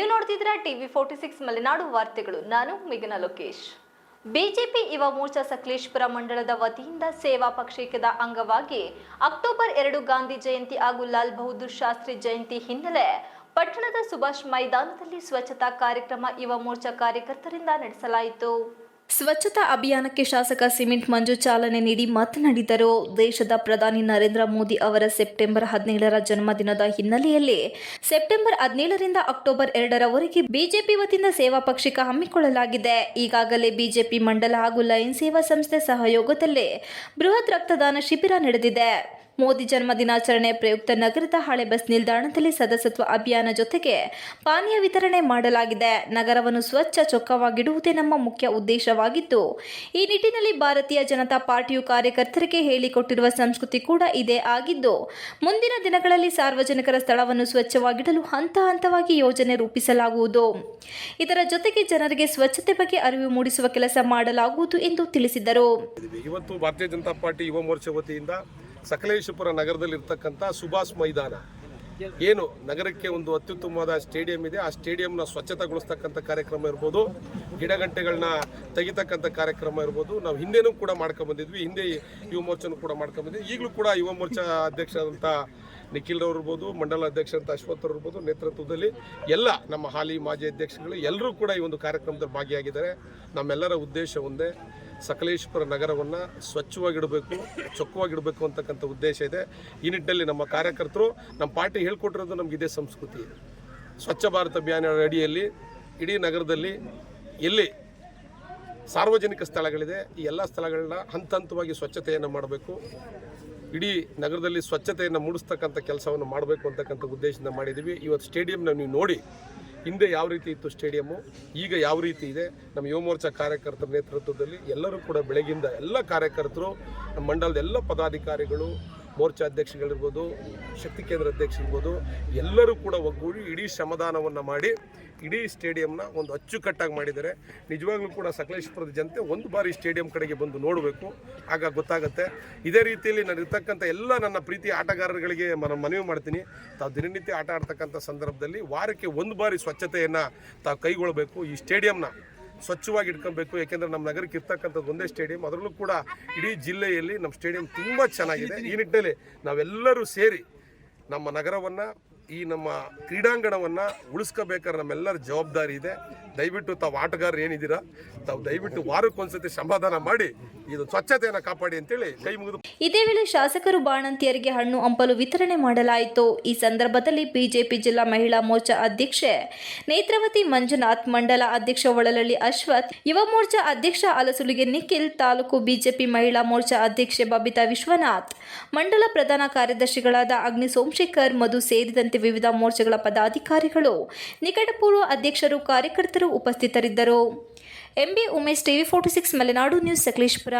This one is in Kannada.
ನೋಡ್ತಿದ್ದೀರಾ ಟಿವಿ ಫೋರ್ಟಿ ಸಿಕ್ಸ್ ಮಲೆನಾಡು ವಾರ್ತೆಗಳು. ನಾನು ಮಿಗನ ಲೋಕೇಶ್. ಬಿಜೆಪಿ ಯುವ ಮೋರ್ಚಾ ಸಕಲೇಶ್ಪುರ ಮಂಡಳದ ವತಿಯಿಂದ ಸೇವಾ ಪಕ್ಷೇಕದ ಅಂಗವಾಗಿ ಅಕ್ಟೋಬರ್ ಎರಡು ಗಾಂಧಿ ಜಯಂತಿ ಹಾಗೂ ಲಾಲ್ ಬಹದ್ದೂರ್ ಶಾಸ್ತ್ರಿ ಜಯಂತಿ ಹಿನ್ನೆಲೆ ಪಟ್ಟಣದ ಸುಭಾಷ್ ಮೈದಾನದಲ್ಲಿ ಸ್ವಚ್ಛತಾ ಕಾರ್ಯಕ್ರಮ ಯುವ ಮೋರ್ಚಾ ಕಾರ್ಯಕರ್ತರಿಂದ ನಡೆಸಲಾಯಿತು. ಸ್ವಚ್ಛತಾ ಅಭಿಯಾನಕ್ಕೆ ಶಾಸಕ ಸಿಮೆಂಟ್ ಮಂಜು ಚಾಲನೆ ನೀಡಿ ಮಾತನಾಡಿದರು. ದೇಶದ ಪ್ರಧಾನಿ ನರೇಂದ್ರ ಮೋದಿ ಅವರ ಸೆಪ್ಟೆಂಬರ್ ಹದಿನೇಳರ ಜನ್ಮದಿನದ ಹಿನ್ನೆಲೆಯಲ್ಲಿ ಸೆಪ್ಟೆಂಬರ್ ಹದಿನೇಳರಿಂದ ಅಕ್ಟೋಬರ್ ಎರಡರವರೆಗೆ ಬಿಜೆಪಿ ವತಿಯಿಂದ ಸೇವಾ ಪಕ್ಷಿಕ ಹಮ್ಮಿಕೊಳ್ಳಲಾಗಿದೆ. ಈಗಾಗಲೇ ಬಿಜೆಪಿ ಮಂಡಲ ಹಾಗೂ ಲಯನ್ ಸೇವಾ ಸಂಸ್ಥೆ ಸಹಯೋಗದಲ್ಲಿ ಬೃಹತ್ ರಕ್ತದಾನ ಶಿಬಿರ ನಡೆದಿದೆ. ಮೋದಿ ಜನ್ಮ ದಿನಾಚರಣೆ ಪ್ರಯುಕ್ತ ನಗರದ ಹಳೆ ಬಸ್ ನಿಲ್ದಾಣದಲ್ಲಿ ಸದಸ್ಯತ್ವ ಅಭಿಯಾನ ಜೊತೆಗೆ ಪಾನೀಯ ವಿತರಣೆ ಮಾಡಲಾಗಿದೆ. ನಗರವನ್ನು ಸ್ವಚ್ಛ ಚೊಕ್ಕವಾಗಿಡುವುದೇ ನಮ್ಮ ಮುಖ್ಯ ಉದ್ದೇಶವಾಗಿದ್ದು, ಈ ನಿಟ್ಟಿನಲ್ಲಿ ಭಾರತೀಯ ಜನತಾ ಪಾರ್ಟಿಯು ಕಾರ್ಯಕರ್ತರಿಗೆ ಹೇಳಿಕೊಟ್ಟಿರುವ ಸಂಸ್ಕೃತಿ ಕೂಡ ಇದೇ ಆಗಿದ್ದು, ಮುಂದಿನ ದಿನಗಳಲ್ಲಿ ಸಾರ್ವಜನಿಕರ ಸ್ಥಳವನ್ನು ಸ್ವಚ್ಛವಾಗಿಡಲು ಹಂತ ಹಂತವಾಗಿ ಯೋಜನೆ ರೂಪಿಸಲಾಗುವುದು. ಇದರ ಜೊತೆಗೆ ಜನರಿಗೆ ಸ್ವಚ್ಛತೆ ಬಗ್ಗೆ ಅರಿವು ಮೂಡಿಸುವ ಕೆಲಸ ಮಾಡಲಾಗುವುದು ಎಂದು ತಿಳಿಸಿದರು. ಇವತ್ತು ಭಾರತೀಯ ಜನತಾ ಪಾರ್ಟಿ ಯುವ ಮೋರ್ಚಾ ವತಿಯಿಂದ ಸಕಲೇಶಪುರ ನಗರದಲ್ಲಿ ಇರ್ತಕ್ಕಂಥ ಸುಭಾಷ್ ಮೈದಾನ. ಏನು ನಗರಕ್ಕೆ ಒಂದು ಅತ್ಯುತ್ತಮವಾದ ಸ್ಟೇಡಿಯಂ ಇದೆ. ಆ ಸ್ಟೇಡಿಯಂನ ಸ್ವಚ್ಛತೆಗೊಳಿಸ್ತಕ್ಕಂಥ ಕಾರ್ಯಕ್ರಮ ಇರ್ಬೋದು ಗಿಡಗಂಟೆಗಳನ್ನ ತೆಗಿತಕ್ಕಂಥ ಕಾರ್ಯಕ್ರಮ ಇರ್ಬೋದು. ನಾವು ಹಿಂದೆನೂ ಕೂಡ ಮಾಡ್ಕೊಂಡ್ಬಂದಿದ್ವಿ ಹಿಂದೆ ಯುವ ಮೋರ್ಚಾನು ಕೂಡ ಮಾಡ್ಕೊಂಡ್ಬಂದಿದ್ವಿ ಈಗಲೂ ಕೂಡ ಯುವ ಮೋರ್ಚಾ ಅಧ್ಯಕ್ಷರಾದಂಥ ನಿಖಿಲ್ ರವರು ಇರ್ಬೋದು, ಮಂಡಲ ಅಶ್ವಥ್ ಅವ್ರು ಇರ್ಬೋದು, ನೇತೃತ್ವದಲ್ಲಿ ಎಲ್ಲ ನಮ್ಮ ಹಾಲಿ ಮಾಜಿ ಅಧ್ಯಕ್ಷಗಳು ಎಲ್ಲರೂ ಕೂಡ ಈ ಒಂದು ಕಾರ್ಯಕ್ರಮದಲ್ಲಿ ಭಾಗಿಯಾಗಿದ್ದಾರೆ. ನಮ್ಮೆಲ್ಲರ ಉದ್ದೇಶ ಒಂದೇ ಸಕಲೇಶ್ವರ ನಗರವನ್ನು ಸ್ವಚ್ಛವಾಗಿಡಬೇಕು, ಚೊಕ್ಕವಾಗಿಡಬೇಕು ಅಂತಕ್ಕಂಥ ಉದ್ದೇಶ ಇದೆ. ಈ ನಿಟ್ಟಿನಲ್ಲಿ ನಮ್ಮ ಕಾರ್ಯಕರ್ತರು ನಮ್ಮ ಪಾರ್ಟಿ ಹೇಳ್ಕೊಟ್ಟಿರೋದು ನಮ್ಗೆ ಇದೇ ಸಂಸ್ಕೃತಿ. ಸ್ವಚ್ಛ ಭಾರತ ಅಭಿಯಾನ ಅಡಿಯಲ್ಲಿ ಇಡೀ ನಗರದಲ್ಲಿ ಎಲ್ಲಿ ಸಾರ್ವಜನಿಕ ಸ್ಥಳಗಳಿದೆ, ಈ ಎಲ್ಲ ಸ್ಥಳಗಳನ್ನ ಹಂತ ಹಂತವಾಗಿ ಸ್ವಚ್ಛತೆಯನ್ನು ಮಾಡಬೇಕು. ಇಡೀ ನಗರದಲ್ಲಿ ಸ್ವಚ್ಛತೆಯನ್ನು ಮೂಡಿಸ್ತಕ್ಕಂಥ ಕೆಲಸವನ್ನು ಮಾಡಬೇಕು ಅಂತಕ್ಕಂಥ ಉದ್ದೇಶದಿಂದ ಮಾಡಿದ್ದೀವಿ. ಇವತ್ತು ಸ್ಟೇಡಿಯಂನ ನೀವು ನೋಡಿ ಹಿಂದೆ ಯಾವ ರೀತಿ ಇತ್ತು ಸ್ಟೇಡಿಯಮ್ಮು, ಈಗ ಯಾವ ರೀತಿ ಇದೆ. ನಮ್ಮ ಯುವ ಮೋರ್ಚಾ ಕಾರ್ಯಕರ್ತರ ನೇತೃತ್ವದಲ್ಲಿ ಎಲ್ಲರೂ ಕೂಡ ಬೆಳಗಿಂದ ಎಲ್ಲ ಕಾರ್ಯಕರ್ತರು, ನಮ್ಮ ಮಂಡಲದ ಎಲ್ಲ ಪದಾಧಿಕಾರಿಗಳು ಮೋರ್ಚಾ ಅಧ್ಯಕ್ಷಗಳಿರ್ಬೋದು ಶಕ್ತಿ ಕೇಂದ್ರ ಅಧ್ಯಕ್ಷರಿರ್ಬೋದು, ಎಲ್ಲರೂ ಕೂಡ ಒಗ್ಗೂಡಿ ಇಡೀ ಶ್ರಮದಾನವನ್ನು ಮಾಡಿ, ಇಡೀ ಸ್ಟೇಡಿಯಂನ ಒಂದು ಅಚ್ಚುಕಟ್ಟಾಗಿ ಮಾಡಿದ್ದಾರೆ. ನಿಜವಾಗ್ಲೂ ಕೂಡ ಸಕಲೇಶ್ಪುರದ ಜನತೆ ಒಂದು ಬಾರಿ ಸ್ಟೇಡಿಯಂ ಕಡೆಗೆ ಬಂದು ನೋಡಬೇಕು. ಆಗ ಗೊತ್ತಾಗುತ್ತೆ. ಇದೇ ರೀತಿಯಲ್ಲಿ ನಾನು ಇರ್ತಕ್ಕಂಥ ಎಲ್ಲ ನನ್ನ ಪ್ರೀತಿ ಆಟಗಾರರುಗಳಿಗೆ ನಾನು ಮನವಿ ಮಾಡ್ತೀನಿ. ತಾವು ದಿನನಿತ್ಯ ಆಟ ಆಡ್ತಕ್ಕಂಥ ಸಂದರ್ಭದಲ್ಲಿ ವಾರಕ್ಕೆ ಒಂದು ಬಾರಿ ಸ್ವಚ್ಛತೆಯನ್ನು ತಾವು ಕೈಗೊಳ್ಳಬೇಕು ಈ ಸ್ಟೇಡಿಯಂನ ಸ್ವಚ್ಛವಾಗಿ ಇಟ್ಕೊಬೇಕು ಯಾಕೆಂದರೆ ನಮ್ಮ ನಗರಕ್ಕೆ ಇರ್ತಕ್ಕಂಥದ್ದು ಒಂದೇ ಸ್ಟೇಡಿಯಂ. ಅದರಲ್ಲೂ ಕೂಡ ಇಡೀ ಜಿಲ್ಲೆಯಲ್ಲಿ ನಮ್ಮ ಸ್ಟೇಡಿಯಂ ತುಂಬ ಚೆನ್ನಾಗಿದೆ. ಈ ನಿಟ್ಟಿನಲ್ಲಿ ನಾವೆಲ್ಲರೂ ಸೇರಿ ನಮ್ಮ ನಗರವನ್ನು ಈ ನಮ್ಮ ಕ್ರೀಡಾಂಗಣವನ್ನು ಉಳಿಸ್ಕೋಬೇಕಾದ್ರೆ ನಮ್ಮೆಲ್ಲರ ಜವಾಬ್ದಾರಿ ಇದೆ. ದಯವಿಟ್ಟು ತಾವು ಆಟಗಾರರು ಏನಿದ್ದೀರಾ, ತಾವು ದಯವಿಟ್ಟು ವಾರಕ್ಕೊಂದ್ಸತಿ ಸಮಾಧಾನ ಮಾಡಿ ಇದು ಸ್ವಚ್ಛತೆಯನ್ನು ಕಾಪಾಡಿ ಅಂತೇಳಿ ಕೈ ಮುಗಿದು ಇದೇ ವೇಳೆ ಶಾಸಕರು ಬಾಣಂತಿಯರಿಗೆ ಹಣ್ಣು ಹಂಪಲು ವಿತರಣೆ ಮಾಡಲಾಯಿತು. ಈ ಸಂದರ್ಭದಲ್ಲಿ ಬಿಜೆಪಿ ಜಿಲ್ಲಾ ಮಹಿಳಾ ಮೋರ್ಚಾ ಅಧ್ಯಕ್ಷೆ ನೇತ್ರಾವತಿ ಮಂಜುನಾಥ್, ಮಂಡಲ ಅಧ್ಯಕ್ಷ ಒಳಲಳ್ಳಿ ಅಶ್ವಥ್, ಯುವ ಮೋರ್ಚಾ ಅಧ್ಯಕ್ಷ ಅಲಸುಲಿಗೆ ನಿಖಿಲ್, ತಾಲೂಕು ಬಿಜೆಪಿ ಮಹಿಳಾ ಮೋರ್ಚಾ ಅಧ್ಯಕ್ಷೆ ಬಬಿತಾ ವಿಶ್ವನಾಥ್, ಮಂಡಲ ಪ್ರಧಾನ ಕಾರ್ಯದರ್ಶಿಗಳಾದ ಅಗ್ನಿ ಸೋಮಶೇಖರ್ ಮಧು ಸೇರಿದಂತೆ ವಿವಿಧ ಮೋರ್ಚಾಗಳ ಪದಾಧಿಕಾರಿಗಳು ನಿಕಟಪೂರ್ವ ಅಧ್ಯಕ್ಷರು, ಕಾರ್ಯಕರ್ತರು ಉಪಸ್ಥಿತರಿದ್ದರು. MB Umesh, TV forty six, Malenadu news, Sakleshpur.